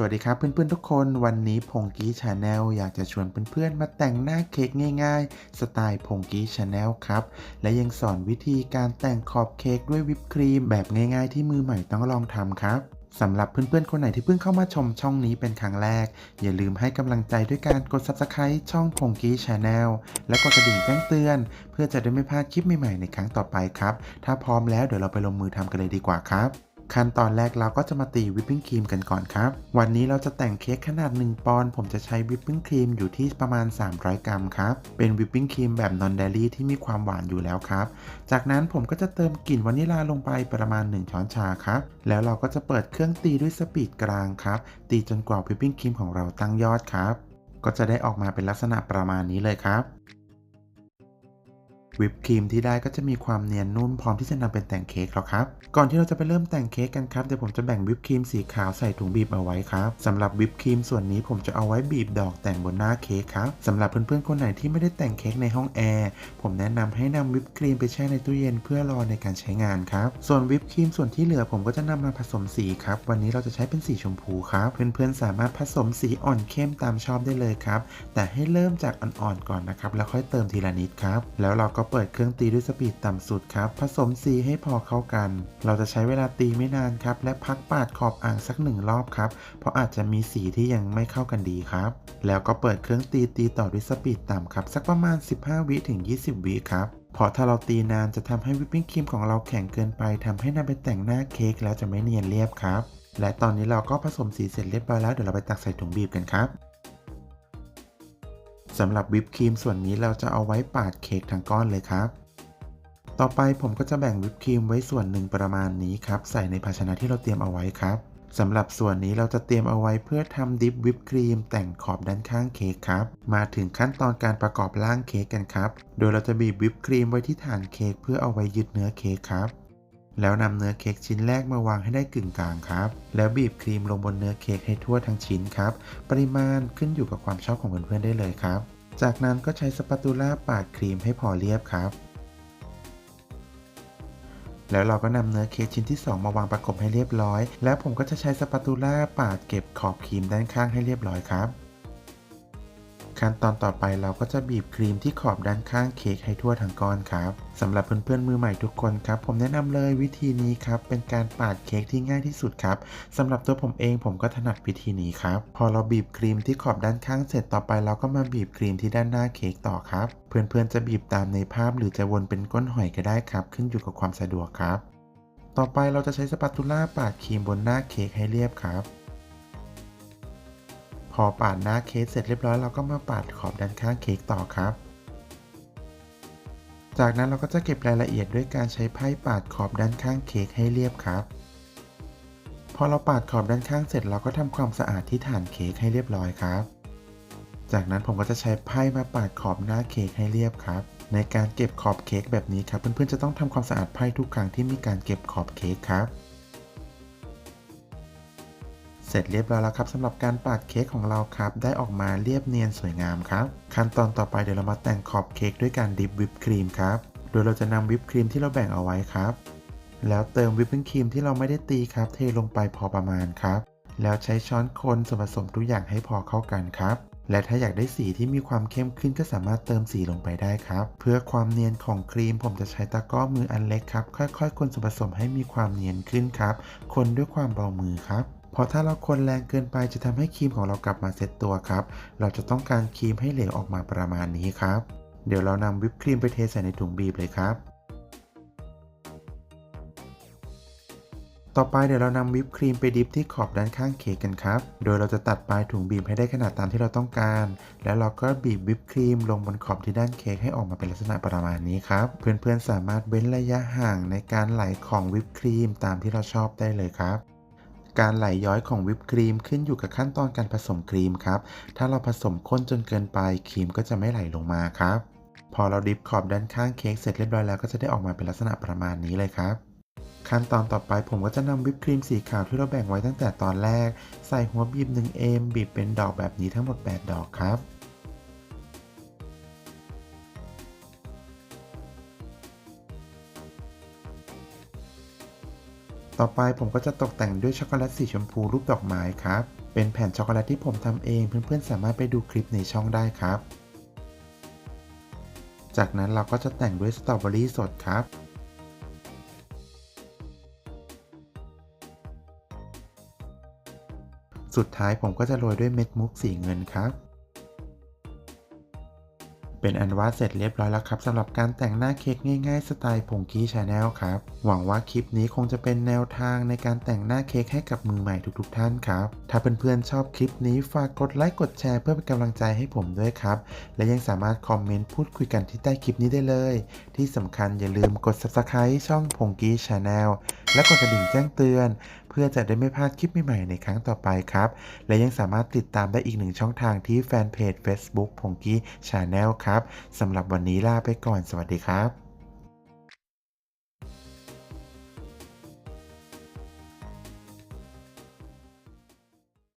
สวัสดีครับเพื่อนๆทุกคนวันนี้พงกี้ชาแนลอยากจะชวนเพื่อนๆมาแต่งหน้าเค้กง่ายๆ สไตล์พงกี้ชาแนลครับ และยังสอนวิธีการแต่งขอบเค้กด้วยวิปครีม แบบง่ายๆที่มือใหม่ต้องลองทำครับสำหรับเพื่อนๆ คนไหนที่เพิ่งเข้ามาชมช่องนี้เป็นครั้งแรก อย่าลืมให้กำลังใจด้วยการกด subscribe ช่องพงกี้ชาแนลและกดกระดิ่งแจ้งเตือน เพื่อจะได้ไม่พลาดคลิปใหม่ๆในครั้งต่อไปครับ ถ้าพร้อมแล้วเดี๋ยวเราไปลงมือทำกันเลยดีกว่าครับ ขั้นตอนแรกเราก็จะมาตีวิปปิ้งครีมกันก่อนครับ วันนี้เราจะแต่งเค้กขนาด 1 ปอนด์ผมจะใช้วิปปิ้งครีมอยู่ที่ประมาณ 300 กรัมครับ เป็นวิปปิ้งครีมแบบนอนเดลี่ที่มีความหวานอยู่แล้วครับ จากนั้นผมก็จะเติมกลิ่นวานิลาลงไปประมาณ 1 ช้อนชาครับ แล้วเราก็จะเปิดเครื่องตีด้วยสปีดกลางครับ ตีจนกว่าวิปปิ้งครีมของเราตั้งยอดครับ ก็จะได้ออกมาเป็นลักษณะประมาณนี้เลยครับ วิปครีมที่ได้ก็จะมีความเนียนนุ่มพร้อมที่จะนำเป็นแต่งเค้กแล้วครับ ก่อนที่เราจะไปเริ่มแต่งเค้กกันครับเดี๋ยวผมจะแบ่งวิปครีมสีขาวใส่ถุงบีบเอาไว้ครับสำหรับวิปครีมส่วนนี้ผมจะเอาไว้บีบดอกแต่งบนหน้าเค้กครับสำหรับเพื่อนๆคนไหนที่ไม่ได้แต่งเค้กในห้องแอร์ผมแนะนำให้นำวิปครีมไปแช่ในตู้เย็นเพื่อรอในการใช้งานครับส่วนวิปครีมส่วนที่เหลือผมก็จะนำมาผสมสีครับวันนี้เราจะใช้เป็นสีชมพูครับเพื่อนๆสามารถผสมสีอ่อนเข้มตามชอบได้เลยครับแต่ให้เริ่มจากอ่อนๆก่อนนะครับแล้วค่อยเติมทีละนิดครับแล้วเราก็เปิดเครื่องตีด้วยสปีดต่ำสุดครับ ผสมสีให้พอเข้ากัน เราจะใช้เวลาตีไม่นานครับ และพักปาดขอบอ่างสักหนึ่งรอบครับ เพราะอาจจะมีสีที่ยังไม่เข้ากันดีครับ แล้วก็เปิดเครื่องตีตีต่อด้วยสปีดต่ำครับ สักประมาณ 15 วิถึง 20 วิครับเพราะถ้าเราตีนานจะทำให้วิปปิ้งครีมของเราแข็งเกินไปทำให้นำไปแต่งหน้าเค้กแล้วจะไม่เนียนเรียบครับ และตอนนี้เราก็ผสมสีเสร็จเรียบร้อยแล้วเดี๋ยวเราไปตักใส่ถุงบีบกันครับ สำหรับวิปครีมส่วนนี้เราจะเอาไว้ปาดเค้กทั้งก้อนเลยครับ ต่อไปผมก็จะแบ่งวิปครีมไว้ส่วนหนึ่งประมาณนี้ครับ ใส่ในภาชนะที่เราเตรียมเอาไว้ครับสำหรับส่วนนี้เราจะเตรียมเอาไว้เพื่อทำดิปวิปครีมแต่งขอบด้านข้างเค้กครับ มาถึงขั้นตอนการประกอบร่างเค้กกันครับ โดยเราจะบีบวิปครีมไว้ที่ฐานเค้กเพื่อเอาไว้ยึดเนื้อเค้กครับ แล้วนำเนื้อเค้กชิ้นแรกมาวางให้ได้กึ่งกลางครับ แล้วบีบครีมลงบนเนื้อเค้กให้ทั่วทั้งชิ้นครับ ปริมาณขึ้นอยู่กับความชอบของเพื่อนๆได้เลยครับ จากนั้นก็ใช้สปาตูล่าปาดครีมให้พอเรียบครับ แล้วเราก็นำเนื้อเค้กชิ้นที่ 2 มาวางประกบให้เรียบร้อย แล้วผมก็จะใช้สปาตูล่าปาดเก็บขอบครีมด้านข้างให้เรียบร้อยครับ ขั้นตอนต่อไปเราก็จะบีบครีมที่ขอบด้านข้างเค้กให้ทั่วทั้งก้อนครับสำหรับเพื่อนๆมือใหม่ทุกคนครับ ผมแนะนำเลยวิธีนี้ครับ เป็นการปาดเค้กที่ง่ายที่สุดครับสำหรับตัวผมเองผมก็ถนัดวิธีนี้ครับ พอเราบีบครีมที่ขอบด้านข้างเสร็จต่อไปเราก็มาบีบครีมที่ด้านหน้าเค้กต่อครับ เพื่อนๆจะบีบตามในภาพหรือจะวนเป็นก้นหอยก็ได้ครับ ขึ้นอยู่กับความสะดวกครับ ต่อไปเราจะใช้สปาตูล่าปาดครีมบนหน้าเค้กให้เรียบครับ อปาดหน้าเค้กเสร็จเรียบร้อยเราก็มาปาดขอบด้านข้างเค้กต่อครับ จากนั้นเราก็จะเก็บรายละเอียดด้วยการใช้ไพ่ปาดขอบด้านข้างเค้กให้เรียบครับ พอเราปาดขอบด้านข้างเสร็จเราก็ทำความสะอาดที่ฐานเค้กให้เรียบร้อยครับ จากนั้นผมก็จะใช้ไพ่มาปาดขอบหน้าเค้กให้เรียบครับ ในการเก็บขอบเค้กแบบนี้ครับเพื่อนๆจะต้องทำความสะอาดไพ่ทุกครั้งที่มีการเก็บขอบเค้กครับ เสร็จเรียบร้อยแล้วครับสำหรับการปาดเค้กของเราครับ ได้ออกมาเรียบเนียนสวยงามครับ ขั้นตอนต่อไปเดี๋ยวเรามาแต่งขอบเค้กด้วยการดิบวิปครีมครับ โดยเราจะนำวิปครีมที่เราแบ่งเอาไว้ครับ แล้วเติมวิปปิ้งครีมที่เราไม่ได้ตีครับ เทลงไปพอประมาณครับ แล้วใช้ช้อนคนส่วนผสมทุกอย่างให้พอเข้ากันครับ และถ้าอยากได้สีที่มีความเข้มขึ้นก็สามารถเติมสีลงไปได้ครับ เพื่อความเนียนของครีม ผมจะใช้ตะกร้อมืออันเล็กครับ ค่อยๆ คนส่วนผสมให้มีความเนียนขึ้นครับ คนด้วยความเบามือครับ เพราะถ้าเราคนแรงเกินไปจะทำให้ครีมของเรากลับมาเซ็ตตัวครับ เราจะต้องการครีมให้เหลวออกมาประมาณนี้ครับ เดี๋ยวเรานำวิปครีมไปเทใส่ในถุงบีบเลยครับ ต่อไปเดี๋ยวเรานำวิปครีมไปดิฟที่ขอบด้านข้างเค้กกันครับ โดยเราจะตัดปลายถุงบีบให้ได้ขนาดตามที่เราต้องการ แล้วเราก็บีบวิปครีมลงบนขอบที่ด้านเค้กให้ออกมาเป็นลักษณะประมาณนี้ครับ เพื่อนๆสามารถเว้นระยะห่างในการไหลของวิปครีมตามที่เราชอบได้เลยครับ การไหลย้อยของวิปครีมขึ้นอยู่กับขั้นตอนการผสมครีมครับ ถ้าเราผสมข้นจนเกินไปครีมก็จะไม่ไหลลงมาครับ พอเราดิฟขอบด้านข้างเค้กเสร็จเรียบร้อยแล้วก็จะได้ออกมาเป็นลักษณะประมาณนี้เลยครับ ขั้นตอนต่อไปผมก็จะนำวิปครีมสีขาวที่เราแบ่งไว้ตั้งแต่ตอนแรก ใส่หัวบีบ1เอมบีบเป็นดอกแบบนี้ทั้งหมด 8 ดอกครับ ต่อไปผมก็จะตกแต่งด้วยช็อกโกแลตสีชมพูรูปดอกไม้ครับ เป็นแผ่นช็อกโกแลตที่ผมทำเองเพื่อนๆสามารถไปดูคลิปในช่องได้ครับ จากนั้นเราก็จะแต่งด้วยสตรอเบอรี่สดครับสุดท้ายผมก็จะโรยด้วยเม็ดมุกสีเงินครับ เป็นอันว่าเสร็จเรียบร้อยแล้วครับสำหรับการแต่งหน้าเค้กง่ายๆสไตล์พงกี้ชาแนลครับ หวังว่าคลิปนี้คงจะเป็นแนวทางในการแต่งหน้าเค้กให้กับมือใหม่ทุกๆ ท่านครับ ถ้าเพื่อนๆชอบคลิปนี้ฝากกดไลค์กดแชร์เพื่อเป็นกำลังใจให้ผมด้วยครับ และยังสามารถคอมเมนต์พูดคุยกันที่ใต้คลิปนี้ได้เลย ที่สำคัญอย่าลืมกด subscribe ช่องพงกี้ชาแนลและกดกระดิ่งแจ้งเตือน พื่อจะได้ไม่พลาดคลิปใหม่ๆในครั้งต่อไปครับ และยังสามารถติดตามได้อีกหนึ่งช่องทางที่แฟนเพจ Facebook พงกี้ชาแนลครับสำหรับวันนี้ลาไปก่อนสวัสดีครับ